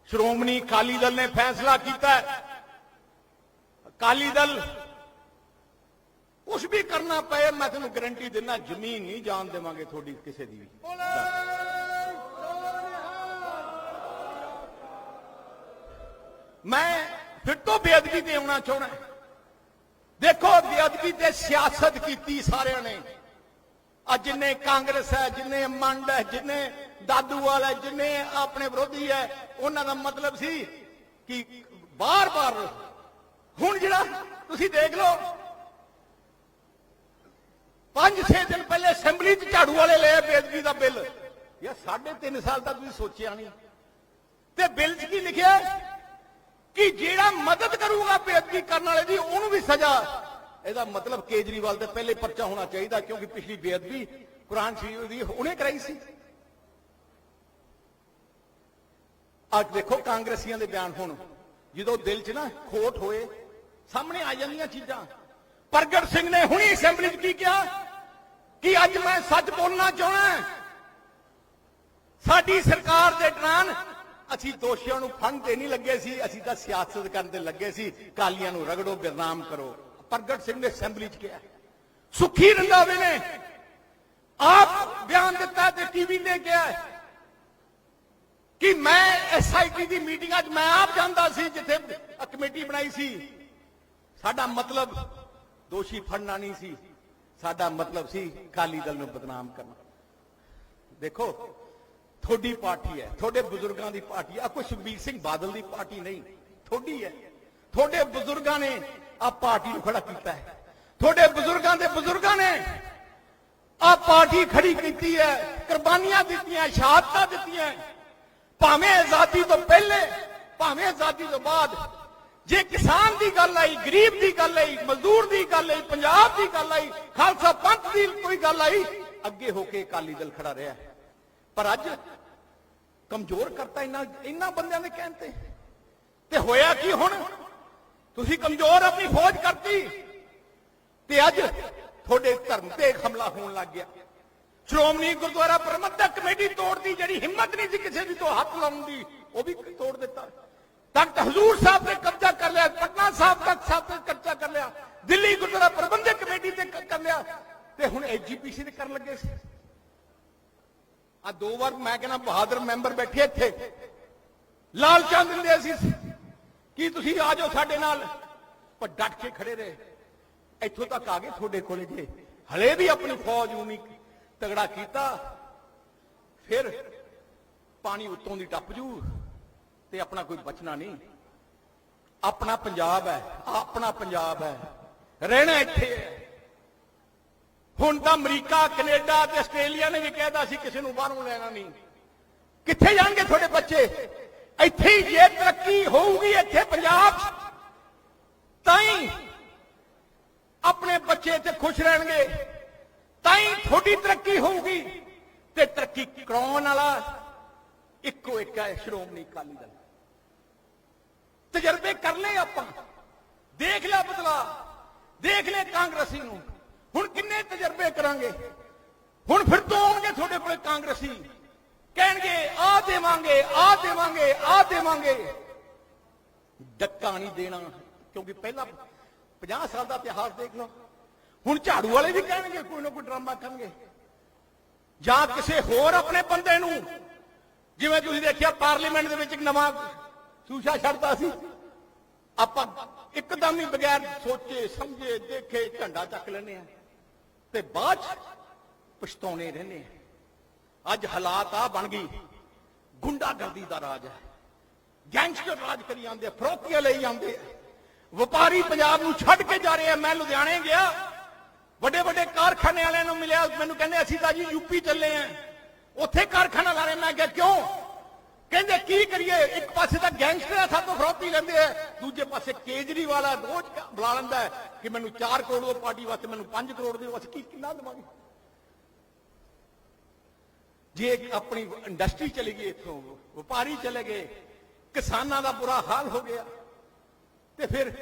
ਸ਼੍ਰੋਮਣੀ ਅਕਾਲੀ ਦਲ ਨੇ ਫੈਸਲਾ ਕੀਤਾ ਅਕਾਲੀ ਦਲ। ਕੁਛ ਵੀ ਕਰਨਾ ਪਏ ਮੈਂ ਤੁਹਾਨੂੰ ਗਾਰੰਟੀ ਦਿੰਦਾ ਜ਼ਮੀਨ ਨਹੀਂ ਜਾਣ ਦੇਵਾਂਗੇ ਤੁਹਾਡੀ ਕਿਸੇ ਦੀ ਵੀ। ਮੈਂ ਫਿਰ ਤੋਂ ਬੇਅਦਬੀ ਤੇ ਆਉਣਾ ਚਾਹਣਾ ਦੇਖੋ ਬੇਅਦਬੀ ਤੇ ਸਿਆਸਤ ਕੀਤੀ ਸਾਰਿਆਂ ਨੇ। ਆ ਜਿੰਨੇ ਕਾਂਗਰਸ ਹੈ ਜਿੰਨੇ ਮੰਡ ਹੈ ਜਿੰਨੇ ਦਾਦੂਵਾਲ ਹੈ ਜਿੰਨੇ ਆਪਣੇ ਵਿਰੋਧੀ ਹੈ ਉਹਨਾਂ ਦਾ ਮਤਲਬ ਸੀ ਕਿ ਬਾਰ-ਬਾਰ ਹੁਣ ਜਿਹੜਾ ਤੁਸੀਂ ਦੇਖ ਲਓ 5-6 ਦਿਨ ਪਹਿਲੇ ਅਸੈਂਬਲੀ 'ਚ ਝਾੜੂ ਵਾਲੇ ਲਏ ਬੇਅਦਬੀ ਦਾ ਬਿੱਲ। ਯਾਰ ਸਾਢੇ 3 ਸਾਲ ਤੱਕ ਤੁਸੀਂ ਸੋਚਿਆ ਨਹੀਂ। ਤੇ ਬਿੱਲ 'ਚ ਕੀ ਲਿਖਿਆ ਕਿ ਜਿਹੜਾ ਮਦਦ ਕਰੂਗਾ ਬੇਅਦਬੀ ਕਰਨ ਵਾਲੇ ਦੀ, ਉਹਨੂੰ ਵੀ ਸਜ਼ਾ। ਇਹਦਾ ਮਤਲਬ ਕੇਜਰੀਵਾਲ ਦੇ ਪਹਿਲੇ ਪਰਚਾ ਹੋਣਾ ਚਾਹੀਦਾ, ਕਿਉਂਕਿ ਪਿਛਲੀ ਬੇਅਦਬੀ ਕੁਰਾਨ ਸ਼ਰੀਫ ਦੀ ਉਹਨੇ ਕਰਾਈ ਸੀ। ਅੱਜ ਦੇਖੋ ਕਾਂਗਰਸੀਆਂ ਦੇ ਬਿਆਨ ਹੁਣ। ਜਦੋਂ ਦਿਲ 'ਚ ਨਾ ਖੋਟ ਹੋਏ ਸਾਹਮਣੇ ਆ ਜਾਂਦੀਆਂ ਚੀਜ਼ਾਂ। ਪ੍ਰਗਟ ਸਿੰਘ ਨੇ ਹੁਣੀ ਅਸੈਂਬਲੀ 'ਚ ਕੀ ਕਿਹਾ? ਕਿ ਅੱਜ ਮੈਂ ਸੱਚ ਬੋਲਣਾ ਚਾਹਣਾ ਸਾਡੀ ਸਰਕਾਰ ਦੇ ਦੌਰਾਨ ਅਸੀਂ ਦੋਸ਼ੀਆਂ ਨੂੰ ਫੰਡ ਤੇ ਨਹੀਂ ਲੱਗੇ ਸੀ, ਅਸੀਂ ਤਾਂ ਸਿਆਸਤ ਕਰਨ ਤੇ ਲੱਗੇ ਸੀ। ਕਾਲੀਆਂ ਨੂੰ ਰਗੜੋ ਬਦਨਾਮ ਕਰੋ। ਪ੍ਰਗਟ ਸਿੰਘ ਨੇ ਅਸੈਂਬਲੀ 'ਚ ਕਿਹਾ। ਸੁਖੀ ਰੰਧਾਵੇ ਨੇ ਆਪ ਬਿਆਨ ਦਿੱਤਾ ਤੇ ਟੀਵੀ ਤੇ ਕਿਹਾ ਕਿ ਮੈਂ ਐਸਆਈਟੀ ਦੀ ਮੀਟਿੰਗ ਅੱਜ ਮੈਂ ਆਪ ਜਾਂਦਾ ਸੀ, ਜਿੱਥੇ ਕਮੇਟੀ ਬਣਾਈ ਸੀ। ਸਾਡਾ ਮਤਲਬ ਦੋਸ਼ੀ ਫੜਨਾ ਨਹੀਂ ਸੀ ਸਾਡਾ ਮਤਲਬ ਸੀ ਕਾਲੀ ਦਲ ਨੂੰ ਬਦਨਾਮ ਕਰਨਾ ਦੇਖੋ ਤੁਹਾਡੀ ਪਾਰਟੀ ਹੈ ਤੁਹਾਡੇ ਬਜ਼ੁਰਗਾਂ ਦੀ ਪਾਰਟੀ ਆ ਕੋਈ ਸੁਖਬੀਰ ਸਿੰਘ ਬਾਦਲ ਦੀ ਪਾਰਟੀ ਨਹੀਂ ਤੁਹਾਡੀ ਹੈ ਤੁਹਾਡੇ ਬਜ਼ੁਰਗਾਂ ਨੇ ਆ ਪਾਰਟੀ ਨੂੰ ਖੜਾ ਕੀਤਾ ਹੈ ਤੁਹਾਡੇ ਬਜ਼ੁਰਗਾਂ ਦੇ ਬਜ਼ੁਰਗਾਂ ਨੇ ਆ ਪਾਰਟੀ ਖੜੀ ਕੀਤੀ ਹੈ ਕੁਰਬਾਨੀਆਂ ਦਿੱਤੀਆਂ ਸ਼ਹਾਦਤਾਂ ਦਿੱਤੀਆਂ ਭਾਵੇਂ ਆਜ਼ਾਦੀ ਤੋਂ ਪਹਿਲੇ ਭਾਵੇਂ ਆਜ਼ਾਦੀ ਤੋਂ ਬਾਅਦ ਜੇ ਕਿਸਾਨ ਦੀ ਗੱਲ ਆਈ, ਗਰੀਬ ਦੀ ਗੱਲ ਆਈ, ਮਜ਼ਦੂਰ ਦੀ ਗੱਲ ਆਈ, ਪੰਜਾਬ ਦੀ ਗੱਲ ਆਈ, ਖਾਲਸਾ ਪੰਥ ਦੀ ਕੋਈ ਗੱਲ ਆਈ, ਅੱਗੇ ਹੋ ਕੇ ਅਕਾਲੀ ਦਲ ਖੜਾ ਰਿਹਾ। ਪਰ ਅੱਜ ਕਮਜ਼ੋਰ ਕਰਤਾ ਇਹਨਾਂ ਇਹਨਾਂ ਬੰਦਿਆਂ ਦੇ ਕਹਿਣ ਤੇ। ਤੇ ਹੋਇਆ ਕੀ ਹੁਣ? ਤੁਸੀਂ ਕਮਜ਼ੋਰ ਆਪਣੀ ਫੌਜ ਕਰਤੀ। ਤੇ ਅੱਜ ਤੁਹਾਡੇ ਧਰਮ ਤੇ ਹਮਲਾ ਹੋਣ ਲੱਗ ਗਿਆ। ਸ਼੍ਰੋਮਣੀ ਗੁਰਦੁਆਰਾ ਪ੍ਰਬੰਧਕ ਕਮੇਟੀ ਤੋੜਦੀ, ਜਿਹੜੀ ਹਿੰਮਤ ਨਹੀਂ ਸੀ ਕਿਸੇ ਦੀ ਤੋਂ ਹੱਥ ਲਾਉਣ ਦੀ, ਉਹ ਵੀ ਤੋੜ ਦਿੱਤਾ। ਤਖਤ ਹਜ਼ੂਰ ਸਾਹਿਬ ਤੇ ਕਬਜ਼ਾ ਕਰ ਲਿਆ, ਪਟਨਾ ਸਾਹਿਬ ਤੱਕ ਸਾਹਿਬ ਤੇ ਕਬਜ਼ਾ ਕਰ ਲਿਆ, ਦਿੱਲੀ ਗੁਰਦੁਆਰਾ ਪ੍ਰਬੰਧਕ ਕਮੇਟੀ ਤੇ ਕਰ ਲਿਆ ਤੇ ਹੁਣ ਐਜੀਪੀਸੀ ਤੇ ਕਰਨ ਲੱਗੇ ਸੀ। ਆ ਦੋ ਵਾਰ ਮੈਂ ਕਹਿੰਦਾ ਬਹਾਦਰ ਮੈਂਬਰ ਬੈਠੇ ਇੱਥੇ। ਲਾਲ ਚੰਦ ਦਿੰਦੇ ਸੀ ਕੀ ਤੁਸੀਂ ਆ ਜਾਓ ਸਾਡੇ ਨਾਲ? ਪਰ ਡਟ ਕੇ ਖੜੇ ਰਹੇ। ਇੱਥੋਂ ਤੱਕ ਆ ਗਏ ਤੁਹਾਡੇ ਕੋਲੇ ਜੇ। ਹਲੇ ਵੀ ਆਪਣੀ ਫੌਜ ਨੂੰ ਨਹੀਂ ਤਗੜਾ ਕੀਤਾ। ਫਿਰ ਪਾਣੀ ਉੱਤੋਂ ਦੀ ਟੱਪ ਜੂ। ਤੇ ਆਪਣਾ ਕੋਈ ਬਚਣਾ ਨਹੀਂ। ਆਪਣਾ ਪੰਜਾਬ ਹੈ, ਆਪਣਾ ਪੰਜਾਬ ਹੈ। ਰਹਿਣਾ ਇੱਥੇ ਹੈ। ਹੁਣ ਤਾਂ ਅਮਰੀਕਾ, ਕੈਨੇਡਾ ਤੇ ਆਸਟ੍ਰੇਲੀਆ ਨੇ ਵੀ ਕਹਿਦਾ ਸੀ ਕਿਸੇ ਨੂੰ ਬਾਹਰੋਂ ਲੈਣਾ ਨਹੀਂ। ਕਿੱਥੇ ਜਾਣਗੇ ਤੁਹਾਡੇ ਬੱਚੇ? ਇੱਥੇ ਹੀ ਜੇ ਤਰੱਕੀ ਹੋਊਗੀ, ਇੱਥੇ ਪੰਜਾਬ। ਤਾਂ ਹੀ ਆਪਣੇ ਬੱਚੇ ਤੇ ਖੁਸ਼ ਰਹਿਣਗੇ। ਤਾਂ ਹੀ ਤੁਹਾਡੀ ਤਰੱਕੀ ਹੋਊਗੀ। ਤੇ ਤਰੱਕੀ ਕਰਾਉਣ ਵਾਲਾ ਇੱਕੋ ਇੱਕ ਹੈ, ਸ਼੍ਰੋਮਣੀ ਅਕਾਲੀ ਦਲ। ਤਜਰਬੇ ਕਰ ਲਏ ਆਪਾਂ। ਦੇਖ ਲਿਆ ਬਦਲਾ ਦੇਖ ਲੈ ਕਾਂਗਰਸੀ ਨੂੰ। ਹੁਣ ਕਿੰਨੇ ਤਜਰਬੇ ਕਰਾਂਗੇ? ਹੁਣ ਫਿਰ ਤੋਂ ਆਉਣਗੇ ਤੁਹਾਡੇ ਕੋਲੇ ਕਾਂਗਰਸੀ। ਕਹਿਣਗੇ ਆ ਦੇਵਾਂਗੇ ਆ ਦੇਵਾਂਗੇ ਆ ਦੇਵਾਂਗੇ। ਡੱਕਾ ਨਹੀਂ ਦੇਣਾ, ਕਿਉਂਕਿ ਪਹਿਲਾਂ 50 ਸਾਲ ਦਾ ਇਤਿਹਾਸ ਦੇਖ ਲਓ। ਹੁਣ ਝਾੜੂ ਵਾਲੇ ਵੀ ਕਹਿਣਗੇ, ਕੋਈ ਨਾ ਕੋਈ ਡਰਾਮਾ ਕਰਨਗੇ। ਜਾਂ ਕਿਸੇ ਹੋਰ ਆਪਣੇ ਬੰਦੇ ਨੂੰ, ਜਿਵੇਂ ਤੁਸੀਂ ਦੇਖਿਆ ਪਾਰਲੀਮੈਂਟ ਦੇ ਵਿੱਚ ਇੱਕ ਨਵਾਂ ਸੂਸ਼ਾ ਛੱਡਦਾ ਸੀ। ਆਪਾਂ ਇੱਕਦਮ ਹੀ ਬਗੈਰ ਸੋਚੇ, ਸਮਝੇ, ਦੇਖੇ ਝੰਡਾ ਚੱਕ ਲੈਨੇ ਆ ਤੇ ਬਾਅਦ ਚ ਪਛਤਾਉਣੇ ਰਹਿੰਦੇ ਆ ਅੱਜ ਹਾਲਾਤ ਆ ਬਣ ਗਈ। ਗੁੰਡਾਗਰਦੀ ਦਾ ਰਾਜ ਹੈ। ਗੈਂਗਸਟਰ ਰਾਜ ਕਰੀ ਜਾਂਦੇ ਆ ਫਰੋਤੀਆਂ ਲਈ ਆਉਂਦੇ ਵਪਾਰੀ ਪੰਜਾਬ ਨੂੰ ਛੱਡ ਕੇ ਜਾ ਰਹੇ ਆ। ਮੈਂ ਲੁਧਿਆਣੇ ਗਿਆ। ਵੱਡੇ ਵੱਡੇ ਕਾਰਖਾਨੇ ਵਾਲਿਆਂ ਨੂੰ ਮਿਲਿਆ। ਮੈਨੂੰ ਕਹਿੰਦੇ, ਅਸੀਂ ਤਾਂ ਜੀ ਯੂਪੀ ਚੱਲੇ ਆ। ਉੱਥੇ ਕਾਰਖਾਨਾ ਲਾ ਰਹੇ ਮੈਂ ਕਿਹਾ, ਕਿਉਂ? ਕਹਿੰਦੇ, ਕੀ ਕਰੀਏ? ਇੱਕ ਪਾਸੇ ਤਾਂ ਗੈਂਗਸਟਰ ਆ ਸਾਤੋਂ ਫਰੋਤੀ ਲੈਂਦੇ ਆ। ਦੂਜੇ ਪਾਸੇ ਕੇਜਰੀਵਾਲ ਆ, ਰੋਜ਼ ਬੁਲਾ ਲੈਂਦਾ ਕਿ ਮੈਨੂੰ 4 ਕਰੋੜ ਦਿਓ ਪਾਰਟੀ ਵਾਸਤੇ, ਮੈਨੂੰ 5 ਕਰੋੜ ਦੇ ਵਾਸਤੇ ਕੀ ਕਿੰਨਾ ਦੇਵਾਂਗੇ? ਜੇ ਆਪਣੀ ਇੰਡਸਟਰੀ ਚਲੀ ਗਈ ਇੱਥੋਂ, ਵਪਾਰੀ ਚਲੇ ਗਏ, ਕਿਸਾਨਾਂ ਦਾ ਬੁਰਾ ਹਾਲ ਹੋ ਗਿਆ, ਤੇ ਫਿਰ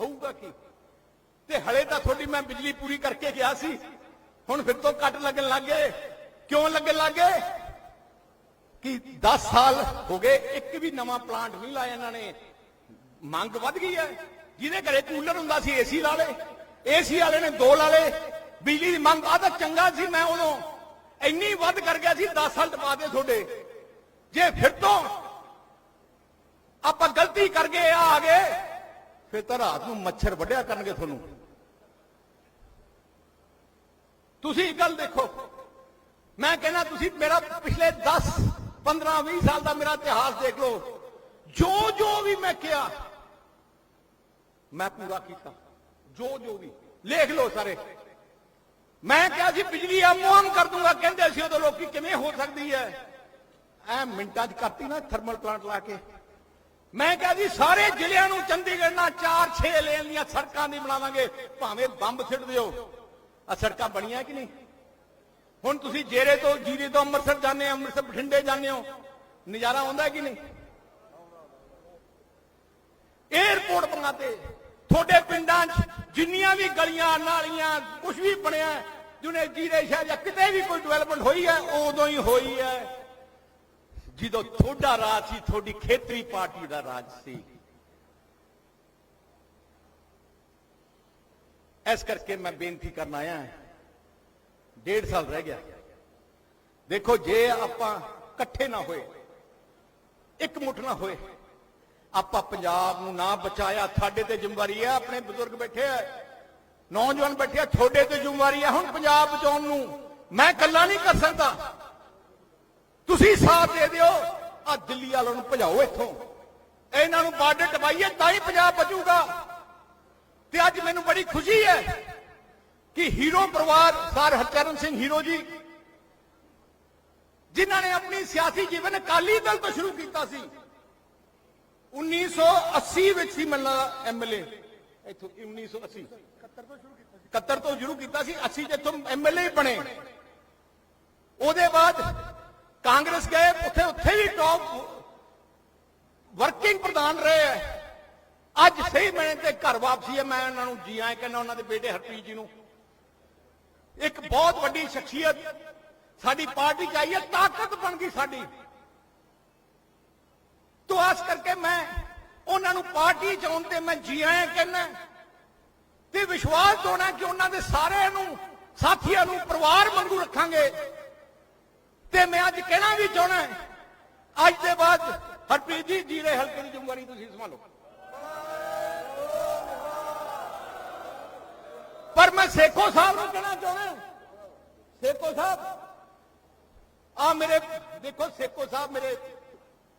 ਹੋਊਗਾ ਕੀ? ਤੇ ਹਲੇ ਤਾਂ ਤੁਹਾਡੀ ਮੈਂ ਬਿਜਲੀ ਪੂਰੀ ਕਰਕੇ ਗਿਆ ਸੀ, ਹੁਣ ਫਿਰ ਤੋਂ ਕੱਟ ਲੱਗਣ ਲੱਗੇ ਕਿਉਂ ਲੱਗਣ ਲੱਗੇ ਕਿ 10 ਸਾਲ ਹੋ ਗਏ, ਇੱਕ ਵੀ ਨਵਾਂ ਪਲਾਂਟ ਨਹੀਂ ਲਾਇਆ ਇਹਨਾਂ ਨੇ। ਮੰਗ ਵੱਧ ਗਈ ਹੈ। ਜਿਹਦੇ ਘਰੇ ਕੂਲਰ ਹੁੰਦਾ ਸੀ ਏਸੀ ਲਾ ਲੇ ਏਸੀ ਵਾਲੇ ਨੇ ਦੋ ਲਾ ਲੇ ਬਿਜਲੀ ਦੀ ਮੰਗ ਆ ਤਾਂ ਚੰਗਾ ਸੀ ਮੈਂ ਉਦੋਂ। ਇੰਨੀ ਵੱਧ ਕਰ ਗਿਆ ਸੀ 10 ਸਾਲ ਟਪਾ ਦੇ ਤੁਹਾਡੇ। ਜੇ ਫਿਰ ਤੋਂ ਆਪਾਂ ਗਲਤੀ ਕਰ ਗਏ, ਆ ਗਏ, ਫਿਰ ਤਾਂ ਰਾਤ ਨੂੰ ਮੱਛਰ ਵੱਢਿਆ ਕਰਨਗੇ ਤੁਹਾਨੂੰ। ਤੁਸੀਂ ਇੱਕ ਗੱਲ ਦੇਖੋ। ਮੈਂ ਕਹਿੰਦਾ, ਤੁਸੀਂ ਮੇਰਾ ਪਿਛਲੇ 10 15 20 ਸਾਲ ਦਾ ਮੇਰਾ ਇਤਿਹਾਸ ਦੇਖ ਲਓ। ਜੋ ਜੋ ਵੀ ਮੈਂ ਕਿਹਾ, ਮੈਂ ਪੂਰਾ ਕੀਤਾ। ਜੋ ਜੋ ਵੀ। ਲਿਖ ਲਓ ਸਾਰੇ। ਮੈਂ ਕਿਹਾ ਸੀ ਬਿਜਲੀ ਆਮੋਆਮ ਕਰ ਦੂੰਗਾ। ਕਹਿੰਦੇ ਸੀ ਉਦੋਂ ਲੋਕੀ ਕਿਵੇਂ ਹੋ ਸਕਦੀ ਹੈ? ਐ ਮਿੰਟਾਂ 'ਚ ਕਰਤੀ ਨਾ ਥਰਮਲ ਪਲਾਂਟ ਲਾ ਕੇ। ਮੈਂ ਕਿਹਾ ਜੀ, ਸਾਰੇ ਜ਼ਿਲ੍ਹਿਆਂ ਨੂੰ ਚੰਡੀਗੜ੍ਹ ਨਾਲ 4-6 ਲੇਨ ਦੀਆਂ ਸੜਕਾਂ ਦੀ ਬਣਾਵਾਂਗੇ। ਭਾਵੇਂ ਬੰਬ ਸਿੱਟ ਦਿਓ। ਆ ਸੜਕਾਂ ਬਣੀਆਂ ਕਿ ਨਹੀਂ? ਹੁਣ ਤੁਸੀਂ ਜੇਰੇ ਤੋਂ, ਜੀਰੇ ਤੋਂ ਅੰਮ੍ਰਿਤਸਰ ਜਾਂਦੇ ਹੋ, ਅੰਮ੍ਰਿਤਸਰ ਬਠਿੰਡੇ ਜਾਂਦੇ ਹੋ, ਨਜ਼ਾਰਾ ਆਉਂਦਾ ਕਿ ਨਹੀਂ? 에어ਪੋਰਟ ਬਣਾਤੇ ਤੁਹਾਡੇ ਪਿੰਡਾਂ 'ਚ ਜਿੰਨੀਆਂ ਵੀ ਗਲੀਆਂ, ਨਾਲੀਆਂ ਕੁਝ ਵੀ ਬਣਿਆ ਜਿਹਨੇ ਜੀਰੇ ਸ਼ਹਿਰ ਜਾਂ ਕਿਤੇ ਵੀ ਕੋਈ ਡਿਵੈਲਪਮੈਂਟ ਹੋਈ ਹੈ ਉਦੋਂ ਹੀ ਹੋਈ ਹੈ। ਜਦੋਂ ਤੁਹਾਡਾ ਰਾਜ ਸੀ, ਤੁਹਾਡੀ ਖੇਤਰੀ ਪਾਰਟੀ ਦਾ ਰਾਜ ਸੀ। ਇਸ ਕਰਕੇ ਮੈਂ ਬੇਨਤੀ ਕਰਨ ਆਇਆ ਹਾਂ ਡੇਢ ਸਾਲ ਰਹਿ ਗਿਆ। ਦੇਖੋ, ਜੇ ਆਪਾਂ ਇਕੱਠੇ ਨਾ ਹੋਏ, ਇੱਕ ਮੁੱਠ ਨਾ ਹੋਏ, ਆਪਾਂ ਪੰਜਾਬ ਨੂੰ ਨਾ ਬਚਾਇਆ, ਸਾਡੇ ਤੇ ਜ਼ਿੰਮੇਵਾਰੀ ਹੈ ਆਪਣੇ ਬਜ਼ੁਰਗ ਬੈਠੇ ਆ, ਨੌਜਵਾਨ ਬੈਠੇ ਆ, ਤੁਹਾਡੇ ਤੇ ਜ਼ਿੰਮੇਵਾਰੀ ਹੈ ਹੁਣ ਪੰਜਾਬ ਬਚਾਉਣ ਨੂੰ ਮੈਂ ਇਕੱਲਾ ਨਹੀਂ ਕਰ ਸਕਦਾ। ਤੁਸੀਂ ਸਾਥ ਦੇ ਦਿਓ ਆ ਦਿੱਲੀ ਵਾਲਿਆਂ ਨੂੰ ਭਜਾਓ ਇੱਥੋਂ। ਇਹਨਾਂ ਨੂੰ ਬਾਰਡਰ ਟਪਾਈਏ ਤਾਂ ਹੀ ਪੰਜਾਬ ਬਚੂਗਾ। ਤੇ ਅੱਜ ਮੈਨੂੰ ਬੜੀ ਖੁਸ਼ੀ ਹੈ ਕਿ ਹੀਰੋ ਪਰਿਵਾਰ ਸਰ ਹਰਚਰਨ ਸਿੰਘ ਹੀਰੋ ਜੀ, ਜਿਨ੍ਹਾਂ ਨੇ ਆਪਣੀ ਸਿਆਸੀ ਜੀਵਨ ਅਕਾਲੀ ਦਲ ਤੋਂ ਸ਼ੁਰੂ ਕੀਤਾ ਸੀ 1980 ਵਿੱਚ ਸੀ ਮੱਲਾ ਐਮਐਲਏ ਇੱਥੋਂ 1980 71 ਤੋਂ ਸ਼ੁਰੂ ਕੀਤਾ ਸੀ 80 ਜਿੱਥੋਂ ਐਮਐਲਏ ਬਣੇ। ਉਹਦੇ ਬਾਅਦ ਕਾਂਗਰਸ ਗਏ, ਉੱਥੇ ਉੱਥੇ ਵੀ ਟੌਪ ਵਰਕਿੰਗ ਪ੍ਰਧਾਨ ਰਹੇ ਹੈ ਅੱਜ ਸਹੀ ਮੈਨੇ ਤੇ ਘਰ ਵਾਪਸੀ ਹੈ ਮੈਂ ਉਹਨਾਂ ਨੂੰ ਜੀ ਆਏ ਕਹਿੰਦਾ, ਉਹਨਾਂ ਦੇ ਬੇਟੇ ਹਰਪ੍ਰੀਤ ਜੀ ਨੂੰ। ਇੱਕ ਬਹੁਤ ਵੱਡੀ ਸ਼ਖਸੀਅਤ ਸਾਡੀ ਪਾਰਟੀ ਚ ਆਈ ਹੈ, ਤਾਕਤ ਬਣ ਗਈ ਸਾਡੀ। ਤੋ ਆਸ ਕਰਕੇ ਮੈਂ ਉਹਨਾਂ ਨੂੰ ਪਾਰਟੀ ਚ ਆਉਣ ਤੇ ਮੈਂ ਜੀ ਆਇਆਂ ਕਹਿੰਦਾ ਤੇ ਵਿਸ਼ਵਾਸ ਦੋਣਾ ਕਿ ਉਹਨਾਂ ਦੇ ਸਾਰਿਆਂ ਨੂੰ, ਸਾਥੀਆਂ ਨੂੰ, ਪਰਿਵਾਰ ਵਾਂਗੂ ਰੱਖਾਂਗੇ। ਤੇ ਮੈਂ ਅੱਜ ਕਹਿਣਾ ਵੀ ਚਾਹਣਾ ਅੱਜ ਦੇ ਬਾਅਦ ਹਰਪ੍ਰੀਤ ਜੀ, ਜੀਰੇ ਹਲਕੇ ਦੀ ਜ਼ਿੰਮੇਵਾਰੀ ਤੁਸੀਂ ਸੰਭਾਲੋ। ਪਰ ਮੈਂ ਸੇਖੋ ਸਾਹਿਬ ਨੂੰ ਕਹਿਣਾ ਚਾਹੁੰਦਾ ਸੇਖੋ ਸਾਹਿਬ, ਆ ਮੇਰੇ, ਦੇਖੋ ਸੇਖੋ ਸਾਹਿਬ ਮੇਰੇ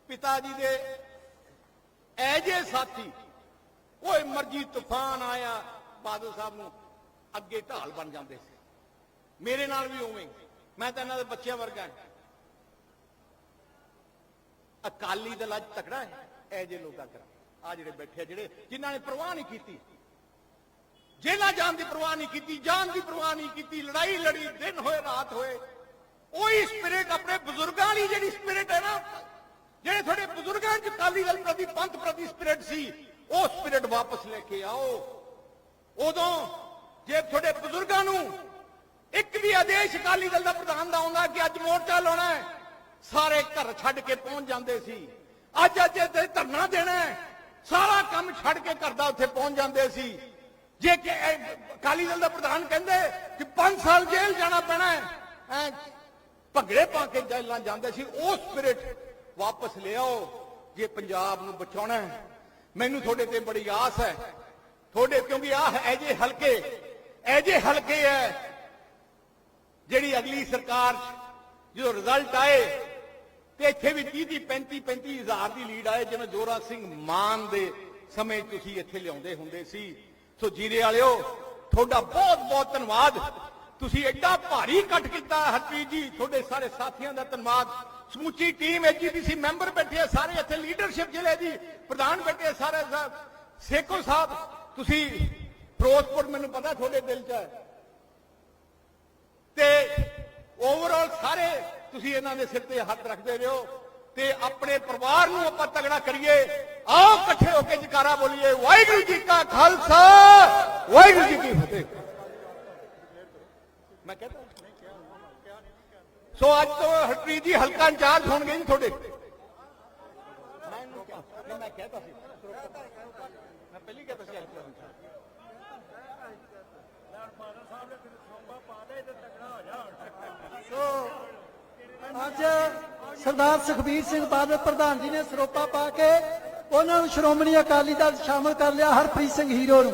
ਪਿਤਾ ਜੀ ਦੇ ਐਜੇ ਸਾਥੀ ਕੋਈ ਮਰਜ਼ੀ ਤੂਫਾਨ ਆਇਆ, ਬਾਦਲ ਸਾਹਿਬ ਨੂੰ ਅੱਗੇ ਢਾਲ ਬਣ ਜਾਂਦੇ ਸੀ। ਮੇਰੇ ਨਾਲ ਵੀ ਉਵੇਂ ਮੈਂ ਤਾਂ ਇਹਨਾਂ ਦੇ ਬੱਚਿਆਂ ਵਰਗਾ ਅਕਾਲੀ ਦਲ ਅੱਜ ਤਕੜਾ ਹੈ, ਐ ਜੇ ਲੋਕਾਂ ਕਰ। ਆ ਜਿਹੜੇ ਬੈਠੇ ਆ, ਜਿਹੜੇ, ਜਿਨ੍ਹਾਂ ਨੇ ਪਰਵਾਹ ਨਹੀਂ ਕੀਤੀ ਜੇਲਾਂ ਜਾਣ ਦੀ ਪਰਵਾਹ ਨਹੀਂ ਕੀਤੀ, ਜਾਨ ਦੀ ਪਰਵਾਹ ਨਹੀਂ ਕੀਤੀ, ਲੜਾਈ ਲੜੀ, ਦਿਨ ਹੋਏ, ਰਾਤ ਹੋਏ, ਉਹੀ ਸਪਿਰਿਟ ਆਪਣੇ ਬਜ਼ੁਰਗਾਂ ਵਾਲੀ ਜਿਹੜੀ ਸਪਿਰਿਟ ਹੈ ਨਾ, ਜਿਹੜੇ ਤੁਹਾਡੇ ਬਜ਼ੁਰਗਾਂ ਚ ਅਕਾਲੀ ਦਲ ਪ੍ਰਤੀ, ਪੰਥ ਪ੍ਰਤੀ ਸਪਿਰਿਟ ਸੀ, ਉਹ ਸਪਿਰਿਟ ਵਾਪਸ ਲੈ ਕੇ ਆਓ। ਉਦੋਂ ਜੇ ਤੁਹਾਡੇ ਬਜ਼ੁਰਗਾਂ ਨੂੰ ਇੱਕ ਵੀ ਆਦੇਸ਼ ਅਕਾਲੀ ਦਲ ਦਾ ਪ੍ਰਧਾਨ ਦਾ ਆਉਂਦਾ ਕਿ ਅੱਜ ਮੋਰਚਾ ਲਾਉਣਾ ਹੈ, ਸਾਰੇ ਘਰ ਛੱਡ ਕੇ ਪਹੁੰਚ ਜਾਂਦੇ ਸੀ। ਅੱਜ ਅੱਜ ਤੇ ਧਰਨਾ ਦੇਣਾ ਹੈ, ਸਾਰਾ ਕੰਮ ਛੱਡ ਕੇ ਘਰ ਦਾ ਉੱਥੇ ਪਹੁੰਚ ਜਾਂਦੇ ਸੀ। ਜੇ ਕਿ ਅਕਾਲੀ ਦਲ ਦਾ ਪ੍ਰਧਾਨ ਕਹਿੰਦੇ ਕਿ 5 ਸਾਲ ਜੇਲ੍ਹ ਜਾਣਾ ਪੈਣਾ ਹੈ ਐਂ ਭੰਗੜੇ ਪਾ ਕੇ ਜੇਲ੍ਹਾਂ ਜਾਂਦੇ ਸੀ, ਉਹ ਸਪਿਰਿਟ ਵਾਪਸ ਲਿਆਓ ਜੇ ਪੰਜਾਬ ਨੂੰ ਬਚਾਉਣਾ ਹੈ। ਮੈਨੂੰ ਤੁਹਾਡੇ ਤੇ ਬੜੀ ਆਸ ਹੈ। ਤੁਹਾਡੇ ਕਿਉਂਕਿ ਆਹ ਐਜੇ ਹਲਕੇ ਐਜੇ ਹਲਕੇ ਹੈ, ਜਿਹੜੀ ਅਗਲੀ ਸਰਕਾਰ ਜਦੋਂ ਰਿਜ਼ਲਟ ਆਏ, ਤੇ ਇੱਥੇ ਵੀ 30 30 35 35 ਹਜ਼ਾਰ ਦੀ ਲੀਡ ਆਏ, ਜਿਵੇਂ ਜੋਰਾ ਸਿੰਘ ਮਾਨ ਦੇ ਸਮੇਂ ਤੁਸੀਂ ਇੱਥੇ ਲਿਆਉਂਦੇ ਹੁੰਦੇ ਸੀ। ਸੋ ਜੀਰੇ ਵਾਲਿਓ, ਤੁਹਾਡਾ ਬਹੁਤ ਬਹੁਤ ਧੰਨਵਾਦ। ਤੁਸੀਂ ਐਡਾ ਭਾਰੀ ਇਕੱਠ ਕੀਤਾ ਹਰਪ੍ਰੀਤ ਜੀ, ਤੁਹਾਡੇ ਸਾਰੇ ਸਾਥੀਆਂ ਦਾ ਧੰਨਵਾਦ। ਸਮੁੱਚੀ ਟੀਮ ਐਜੀਪੀਸੀ ਮੈਂਬਰ ਬੈਠੇ ਆ ਸਾਰੇ, ਇੱਥੇ ਲੀਡਰਸ਼ਿਪ ਜ਼ਿਲ੍ਹੇ ਦੀ ਪ੍ਰਧਾਨ ਬੈਠੇ ਆ ਸਾਰੇ ਸਾਹਿਬ ਸੇਖੋ ਸਾਹਿਬ, ਤੁਸੀਂ ਫਿਰੋਜ਼ਪੁਰ ਮੈਨੂੰ ਪਤਾ ਤੁਹਾਡੇ ਦਿਲ 'ਚ ਹੈ। ਤੇ ਓਵਰਆਲ ਸਾਰੇ ਤੁਸੀਂ ਇਹਨਾਂ ਦੇ ਸਿਰ ਤੇ ਹੱਥ ਰੱਖਦੇ ਰਹੋ ਤੇ ਆਪਣੇ ਪਰਿਵਾਰ ਨੂੰ ਆਪਾਂ ਤਗੜਾ ਕਰੀਏ। ਆਓ ਕੇ ਜਕਾਰਾ ਬੋਲੀਏ ਵਾਹਿਗੁਰੂ ਜੀ ਕਾ ਖਾਲਸਾ ਵਾਹਿਗੁਰੂ ਜੀ ਕੀ ਫਤਿਹ ਮੈਂ ਕਹਿੰਦਾ ਸੋ ਅੱਜ ਤੋਂ ਹਰਪ੍ਰੀਤ ਜੀ ਹਲਕਾ ਇੰਚਾਰਜ ਹੋਣਗੇ ਜੀ ਤੁਹਾਡੇ ਮੈਂ ਇਹਨੂੰ ਕਿਹਾ ਨਹੀਂ, ਮੈਂ ਕਹਿਤਾ ਸੀ ਮੈਂ ਪਹਿਲੀ ਕਹਿਤਾ ਸੀ ਹਲਕਾ ਇੰਚਾਰਜ ਅੱਜ ਸਰਦਾਰ ਸੁਖਬੀਰ ਸਿੰਘ ਬਾਦਲ ਪ੍ਰਧਾਨ ਜੀ ਨੇ ਸਰੋਪਾ ਪਾ ਕੇ ਉਹਨਾਂ ਨੂੰ ਸ਼੍ਰੋਮਣੀ ਅਕਾਲੀ ਦਲ 'ਚ ਸ਼ਾਮਲ ਕਰ ਲਿਆ ਹਰਪ੍ਰੀਤ ਸਿੰਘ ਹੀਰੋ ਨੂੰ।